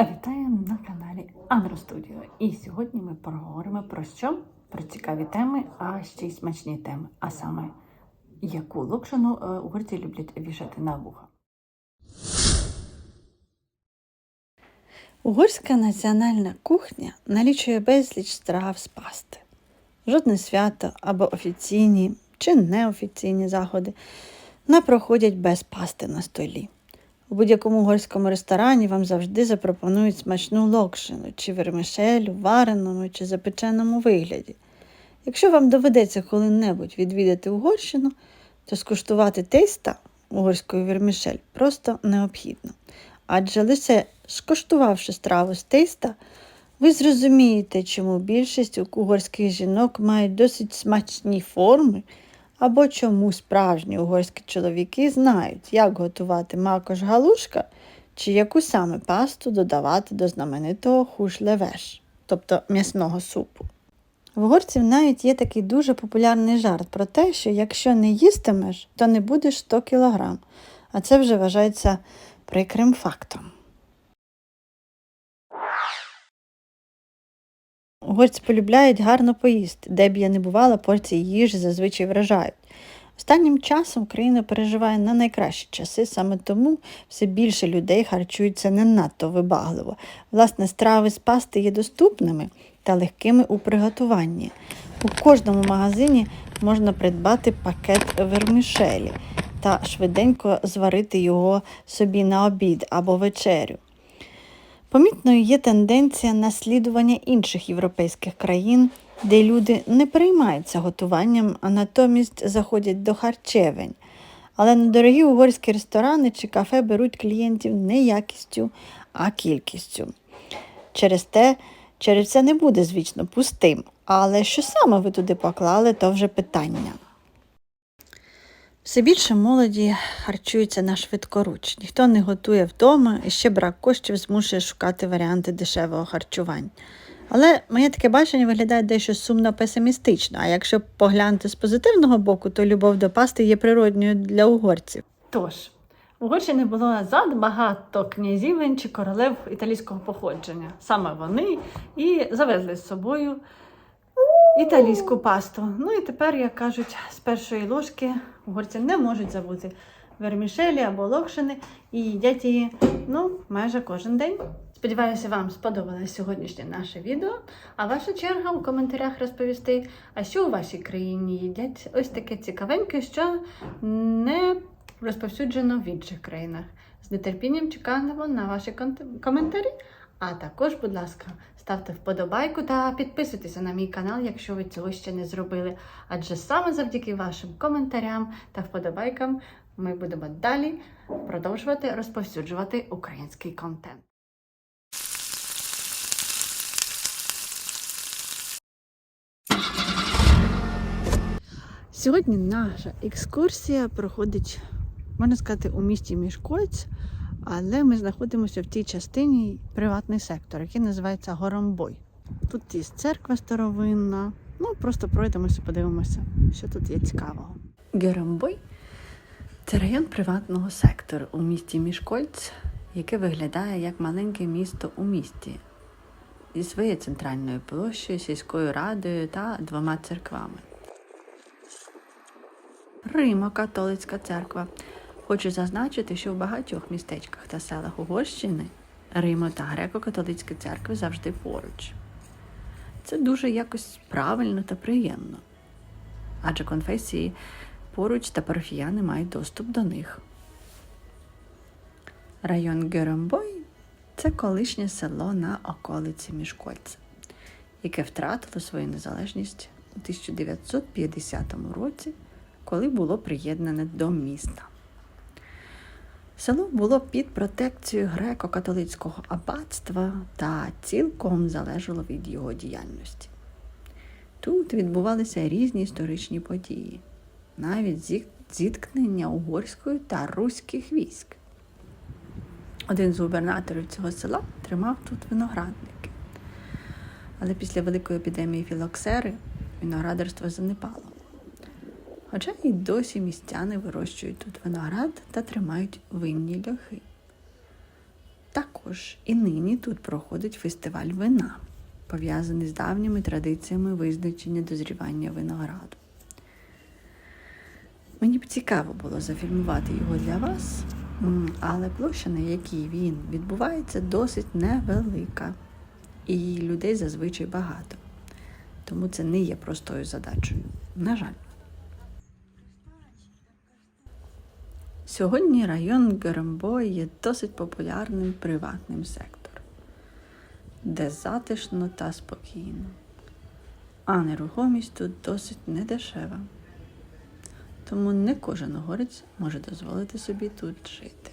Вітаємо на каналі Андро Студіо. І сьогодні ми поговоримо про що? Про цікаві теми, а ще й смачні теми. А саме, яку локшину е, угорці люблять вішати на вуха. Угорська національна кухня налічує безліч страв з пасти. Жодне свято або офіційні чи неофіційні заходи не проходять без пасти на столі. У будь-якому угорському ресторані вам завжди запропонують смачну локшину чи вермишель у вареному чи запеченому вигляді. Якщо вам доведеться коли-небудь відвідати Угорщину, то скуштувати тейста угорської вермишель просто необхідно. Адже лише скуштувавши страву з тейста, ви зрозумієте, чому більшість угорських жінок мають досить смачні форми, або чому справжні угорські чоловіки знають, як готувати макош галушка чи яку саме пасту додавати до знаменитого хуш-левеш, тобто м'ясного супу. В угорців навіть є такий дуже популярний жарт про те, що якщо не їстимеш, то не будеш 100 кілограм, а це вже вважається прикрим фактом. Угорці полюбляють гарно поїсти, де б я не бувала, порції їжі зазвичай вражають. Останнім часом країна переживає на найкращі часи, саме тому все більше людей харчуються не надто вибагливо. Власне, страви з пасти є доступними та легкими у приготуванні. У кожному магазині можна придбати пакет вермішелі та швиденько зварити його собі на обід або вечерю. Помітною є тенденція наслідування інших європейських країн, де люди не переймаються готуванням, а натомість заходять до харчевень. Але недорогі угорські ресторани чи кафе беруть клієнтів не якістю, а кількістю. Через те, через це не буде, звісно, пустим. Але що саме ви туди поклали, то вже питання. Все більше молоді харчується на швидкоруч. Ніхто не готує вдома і ще брак коштів змушує шукати варіанти дешевого харчування. Але моє таке бачення виглядає дещо сумно песимістично. А якщо поглянути з позитивного боку, то любов до пасти є природньою для угорців. Тож, в Угорщині було назад багато князівень чи королев італійського походження. Саме вони і завезли з собою італійську пасту. Ну і тепер, як кажуть, з першої ложки угорці не можуть забути вермішелі або локшини і їдять її ну, майже кожен день. Сподіваюся, вам сподобалось сьогоднішнє наше відео. А ваша черга у коментарях розповісти, а що у вашій країні їдять ось таке цікавеньке, що не розповсюджено в інших країнах. З нетерпінням чекаємо на ваші коментарі. А також, будь ласка, ставте вподобайку та підписуйтеся на мій канал, якщо ви цього ще не зробили. Адже саме завдяки вашим коментарям та вподобайкам ми будемо далі продовжувати розповсюджувати український контент. Сьогодні наша екскурсія проходить, можна сказати, у місті Мішкольц, але ми знаходимося в тій частині приватний сектор, який називається Горомбой. Тут є церква старовинна. Ну, просто пройдемося, подивимося, що тут є цікавого. Геромбой це район приватного сектору у місті Мішкольц, яке виглядає як маленьке місто у місті зі своєю центральною площею, сільською радою та двома церквами. Римо-католицька церква. Хочу зазначити, що в багатьох містечках та селах Угорщини Римо та греко-католицькі церкви завжди поруч. Це дуже якось правильно та приємно, адже конфесії поруч та парафіяни мають доступ до них. Район Геромбой це колишнє село на околиці Мішкольця, яке втратило свою незалежність у 1950 році, коли було приєднане до міста. Село було під протекцією греко-католицького аббатства та цілком залежало від його діяльності. Тут відбувалися різні історичні події, навіть зіткнення угорської та руських військ. Один з губернаторів цього села тримав тут виноградники. Але після великої епідемії філоксери виноградарство занепало. Хоча й досі містяни вирощують тут виноград та тримають винні льохи. Також і нині тут проходить фестиваль вина, пов'язаний з давніми традиціями визначення дозрівання винограду. Мені б цікаво було зафільмувати його для вас, але площа, на якій він відбувається, досить невелика, і людей зазвичай багато. Тому це не є простою задачею. На жаль. Сьогодні район Герембо є досить популярним приватним сектором, де затишно та спокійно, а нерухомість тут досить недешева. Тому не кожен горець може дозволити собі тут жити.